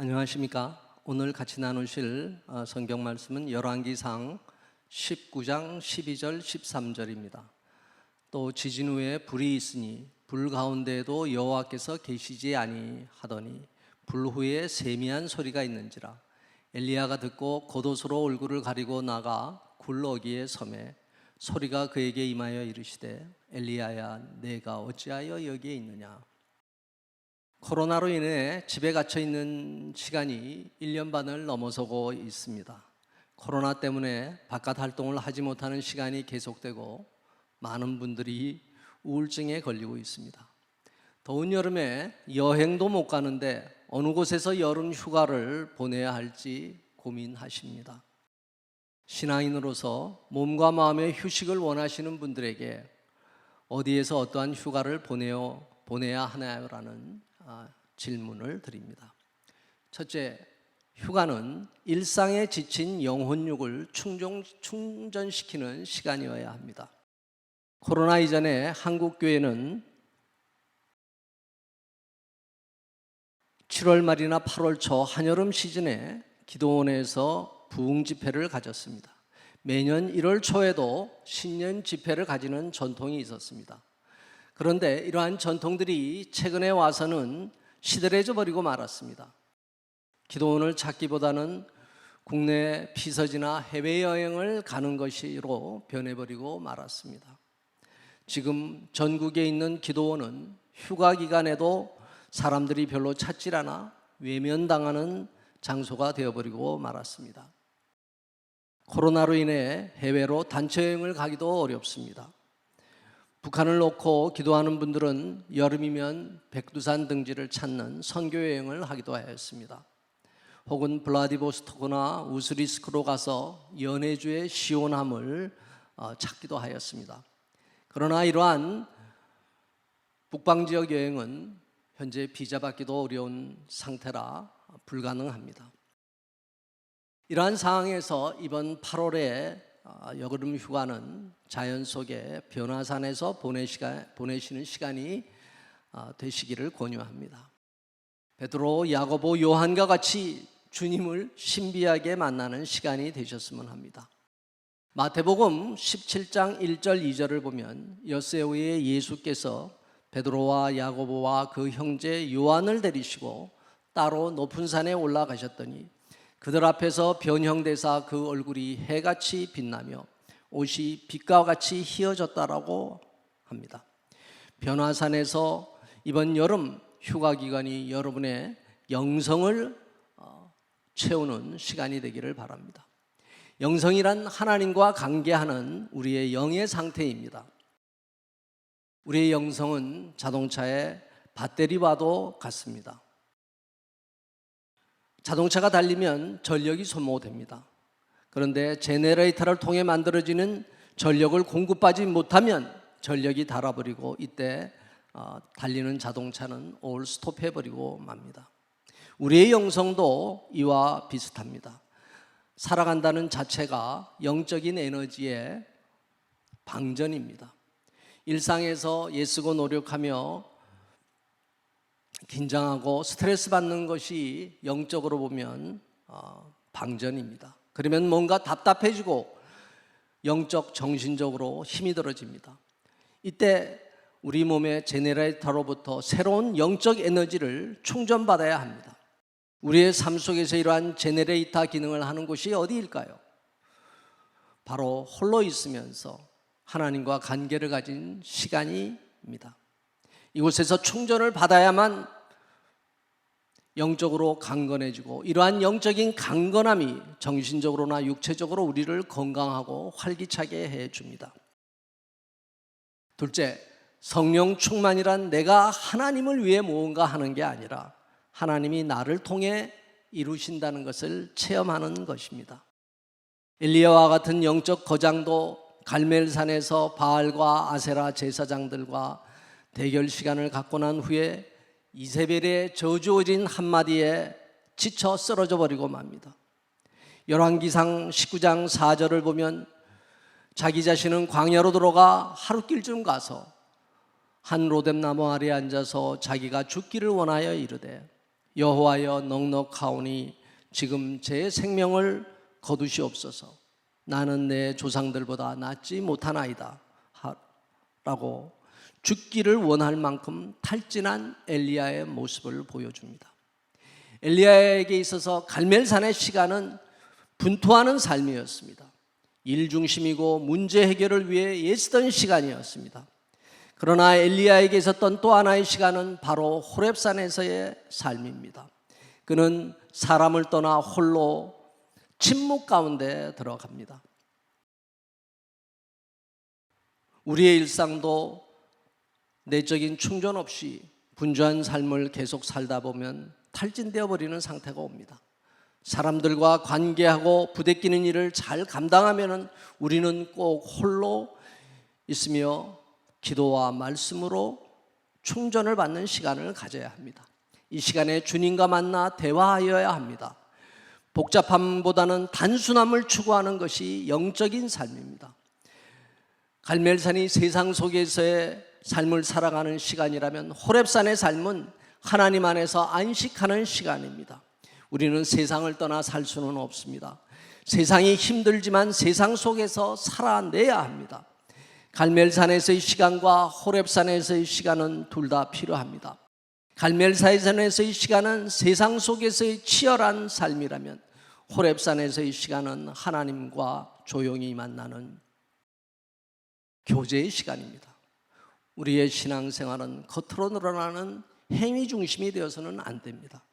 안녕하십니까? 오늘 같이 나누실 어, 성경 말씀은 열왕기상 19장 12절 13절입니다. 또 지진 후에 불이 있으니 불 가운데에도 여호와께서 계시지 아니하더니 불 후에 세미한 소리가 있는지라 엘리야가 듣고 겉옷으로 얼굴을 가리고 나가 굴러기에 섬에 소리가 그에게 임하여 이르시되 엘리야야 내가 어찌하여 여기에 있느냐 코로나로 인해 집에 갇혀 있는 시간이 1년 반을 넘어서고 있습니다. 코로나 때문에 바깥 활동을 하지 못하는 시간이 계속되고 많은 분들이 우울증에 걸리고 있습니다. 더운 여름에 여행도 못 가는데 어느 곳에서 여름 휴가를 보내야 할지 고민하십니다. 신앙인으로서 몸과 마음의 휴식을 원하시는 분들에게 어디에서 어떠한 휴가를 보내어 보내야 하나요라는 아, 질문을 드립니다. 첫째, 휴가는 일상에 지친 영혼육을 충전, 충전시키는 시간이어야 합니다. 코로나 이전에 한국 교회는 7월 말이나 8월 초 한여름 시즌에 기도원에서 부흥 집회를 가졌습니다. 매년 1월 초에도 신년 집회를 가지는 전통이 있었습니다. 그런데 이러한 전통들이 최근에 와서는 시들해져 버리고 말았습니다. 기도원을 찾기보다는 국내 피서지나 해외여행을 가는 것으로 변해버리고 말았습니다. 지금 전국에 있는 기도원은 휴가 기간에도 사람들이 별로 찾질 않아 외면당하는 장소가 되어버리고 말았습니다. 코로나로 인해 해외로 단체 여행을 가기도 어렵습니다. 북한을 놓고 기도하는 분들은 여름이면 백두산 등지를 찾는 선교 여행을 하기도 하였습니다. 혹은 블라디보스토크나 우스리스크로 가서 연해주의 시원함을 어, 찾기도 하였습니다. 그러나 이러한 북방 지역 여행은 현재 비자 받기도 어려운 상태라 불가능합니다. 이러한 상황에서 이번 8월에 어, 여름 휴가는 자연 속에 변화산에서 보내시는 시간이 어, 되시기를 권유합니다. 베드로, 야고보, 요한과 같이 주님을 신비하게 만나는 시간이 되셨으면 합니다. 마태복음 17장 1절 2절을 보면 엿새 후에 예수께서 베드로와 야고보와 그 형제 요한을 데리시고 따로 높은 산에 올라가셨더니 그들 앞에서 변형되사 그 얼굴이 해같이 빛나며 옷이 빛과 같이 희어졌다라고 합니다. 변화산에서 이번 여름 휴가 기간이 여러분의 영성을 어, 채우는 시간이 되기를 바랍니다. 영성이란 하나님과 관계하는 우리의 영의 상태입니다. 우리의 영성은 자동차의 배터리와도 같습니다. 자동차가 달리면 전력이 소모됩니다. 그런데 제네레이터를 통해 만들어지는 전력을 공급하지 못하면 전력이 닳아버리고 이때 어, 달리는 자동차는 올 스톱해버리고 맙니다. 우리의 영성도 이와 비슷합니다. 살아간다는 자체가 영적인 에너지의 방전입니다. 일상에서 예쓰고 노력하며 긴장하고 스트레스 받는 것이 영적으로 보면 어, 방전입니다. 그러면 뭔가 답답해지고 영적 정신적으로 힘이 들어집니다. 이때 우리 몸의 제네레이터로부터 새로운 영적 에너지를 충전받아야 합니다. 우리의 삶 속에서 이러한 제네레이터 기능을 하는 곳이 어디일까요? 바로 홀로 있으면서 하나님과 관계를 가진 시간입니다. 이곳에서 충전을 받아야만 영적으로 강건해지고 이러한 영적인 강건함이 정신적으로나 육체적으로 우리를 건강하고 활기차게 해 줍니다. 둘째, 성령 충만이란 내가 하나님을 위해 무언가 하는 게 아니라 하나님이 나를 통해 이루신다는 것을 체험하는 것입니다. 엘리야와 같은 영적 거장도 갈멜산에서 바알과 아세라 제사장들과 대결 시간을 갖고 난 후에 이세벨의 저주어진 한마디에 지쳐 쓰러져 버리고 맙니다. 열왕기상 19장 4절을 보면 자기 자신은 광야로 들어가 하루길쯤 가서 한 로뎀나무 아래 앉아서 자기가 죽기를 원하여 이르되 여호와여 넉넉하오니 지금 제 생명을 거두시옵소서. 나는 내 조상들보다 낫지 못하나이다. 하- 라고 죽기를 원할 만큼 탈진한 엘리야의 모습을 보여줍니다. 엘리야에게 있어서 갈멜산의 시간은 분투하는 삶이었습니다. 일 중심이고 문제 해결을 위해 애쓰던 시간이었습니다. 그러나 엘리야에게 있었던 또 하나의 시간은 바로 호렙산에서의 삶입니다. 그는 사람을 떠나 홀로 침묵 가운데 들어갑니다. 우리의 일상도 내적인 충전 없이 분주한 삶을 계속 살다 보면 탈진되어 버리는 상태가 옵니다. 사람들과 관계하고 부대끼는 일을 잘 감당하면 우리는 꼭 홀로 있으며 기도와 말씀으로 충전을 받는 시간을 가져야 합니다. 이 시간에 주님과 만나 대화하여야 합니다. 복잡함보다는 단순함을 추구하는 것이 영적인 삶입니다. 갈멜산이 세상 속에서의 삶을 살아가는 시간이라면 호렙산의 삶은 하나님 안에서 안식하는 시간입니다. 우리는 세상을 떠나 살 수는 없습니다. 세상이 힘들지만 세상 속에서 살아내야 합니다. 갈멜산에서의 시간과 호렙산에서의 시간은 둘 다 필요합니다. 갈멜산에서의 시간은 세상 속에서의 치열한 삶이라면 호렙산에서의 시간은 하나님과 조용히 만나는 교제의 시간입니다. 우리의 신앙생활은 겉으로 드러나는 행위 중심이 되어서는 안 됩니다.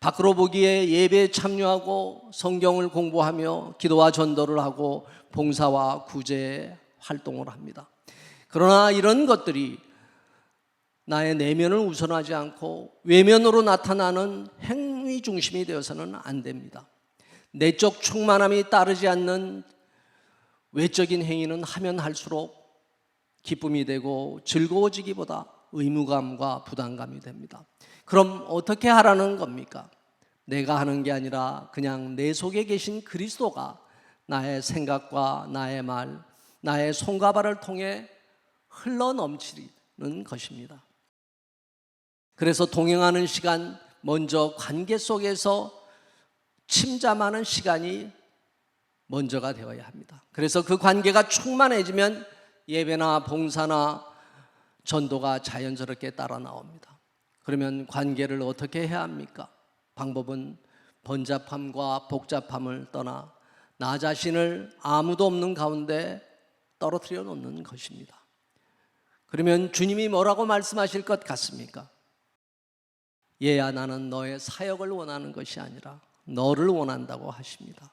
밖으로 보기에 예배에 참여하고 성경을 공부하며 기도와 전도를 하고 봉사와 구제 활동을 합니다. 그러나 이런 것들이 나의 내면을 우선하지 않고 외면으로 나타나는 행위 중심이 되어서는 안 됩니다. 내적 충만함이 따르지 않는 외적인 행위는 하면 할수록 기쁨이 되고 즐거워지기보다 의무감과 부담감이 됩니다. 그럼 어떻게 하라는 겁니까? 내가 하는 게 아니라 그냥 내 속에 계신 그리스도가 나의 생각과 나의 말, 나의 손과 발을 통해 흘러 넘치는 것입니다. 그래서 동행하는 시간, 먼저 관계 속에서 침잠하는 시간이 먼저가 되어야 합니다. 그래서 그 관계가 충만해지면 예배나 봉사나 전도가 자연스럽게 따라 나옵니다. 그러면 관계를 어떻게 해야 합니까? 방법은 번잡함과 복잡함을 떠나 나 자신을 아무도 없는 가운데 떨어뜨려 놓는 것입니다. 그러면 주님이 뭐라고 말씀하실 것 같습니까? 얘야 나는 너의 사역을 원하는 것이 아니라 너를 원한다고 하십니다.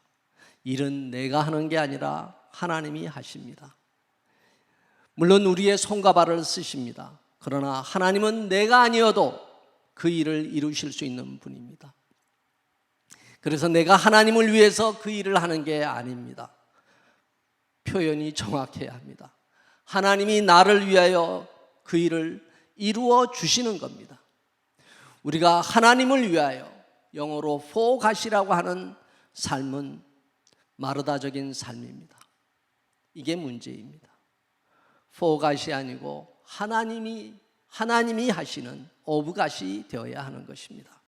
일은 내가 하는 게 아니라 하나님이 하십니다. 물론 우리의 손과 발을 쓰십니다. 그러나 하나님은 내가 아니어도 그 일을 이루실 수 있는 분입니다. 그래서 내가 하나님을 위해서 그 일을 하는 게 아닙니다. 표현이 정확해야 합니다. 하나님이 나를 위하여 그 일을 이루어 주시는 겁니다. 우리가 하나님을 위하여 영어로 포가시라고 하는 삶은 마르다적인 삶입니다. 이게 문제입니다. 포가시 아니고 하나님이 하나님이 하시는 오브가시 되어야 하는 것입니다.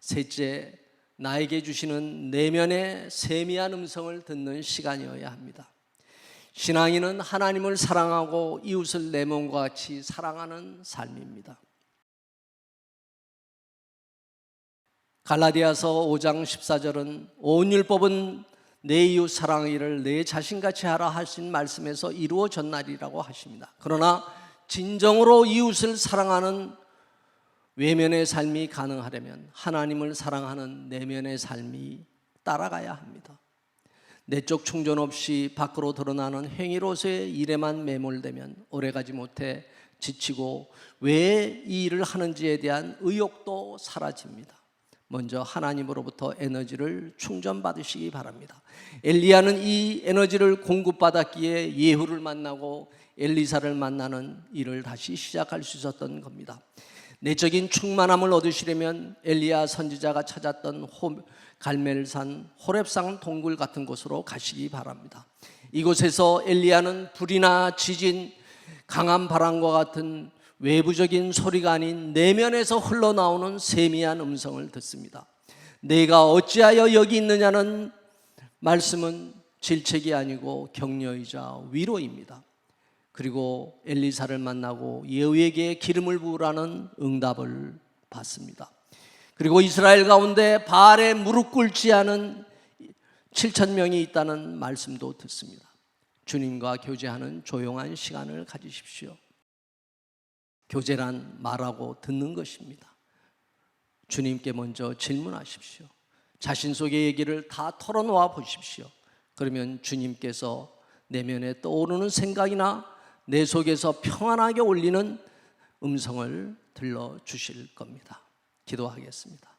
셋째, 나에게 주시는 내면의 세미한 음성을 듣는 시간이어야 합니다. 신앙인은 하나님을 사랑하고 이웃을 내 몸과 같이 사랑하는 삶입니다. 갈라디아서 5장 14절은 온 율법은 내 이웃 사랑하기를 내 자신같이 하라 하신 말씀에서 이루어졌나리라고 하십니다. 그러나 진정으로 이웃을 사랑하는 외면의 삶이 가능하려면 하나님을 사랑하는 내면의 삶이 따라가야 합니다. 내적 충전 없이 밖으로 드러나는 행위로서의 일에만 매몰되면 오래가지 못해 지치고 왜 이 일을 하는지에 대한 의욕도 사라집니다. 먼저 하나님으로부터 에너지를 충전받으시기 바랍니다. 엘리야는 이 에너지를 공급받았기에 예후를 만나고 엘리사를 만나는 일을 다시 시작할 수 있었던 겁니다. 내적인 충만함을 얻으시려면 엘리야 선지자가 찾았던 호, 갈멜산 호렙산 동굴 같은 곳으로 가시기 바랍니다. 이곳에서 엘리야는 불이나 지진, 강한 바람과 같은 외부적인 소리가 아닌 내면에서 흘러나오는 세미한 음성을 듣습니다. 내가 어찌하여 여기 있느냐는 말씀은 질책이 아니고 격려이자 위로입니다. 그리고 엘리사를 만나고 예후에게 기름을 부으라는 응답을 받습니다. 그리고 이스라엘 가운데 바알에 무릎 꿇지 않은 7천 명이 있다는 말씀도 듣습니다. 주님과 교제하는 조용한 시간을 가지십시오. 교제란 말하고 듣는 것입니다. 주님께 먼저 질문하십시오. 자신 속의 얘기를 다 털어놓아 보십시오. 그러면 주님께서 내면에 떠오르는 생각이나 내 속에서 평안하게 올리는 음성을 들려 주실 겁니다. 기도하겠습니다.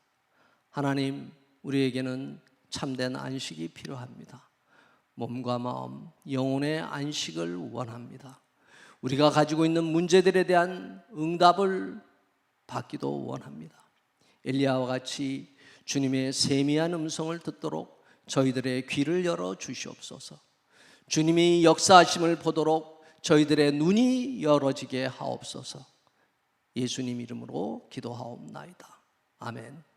하나님, 우리에게는 참된 안식이 필요합니다. 몸과 마음, 영혼의 안식을 원합니다. 우리가 가지고 있는 문제들에 대한 응답을 받기도 원합니다. 엘리야와 같이 주님의 세미한 음성을 듣도록 저희들의 귀를 열어 주시옵소서. 주님이 역사하심을 보도록 저희들의 눈이 열어지게 하옵소서. 예수님 이름으로 기도하옵나이다. 아멘.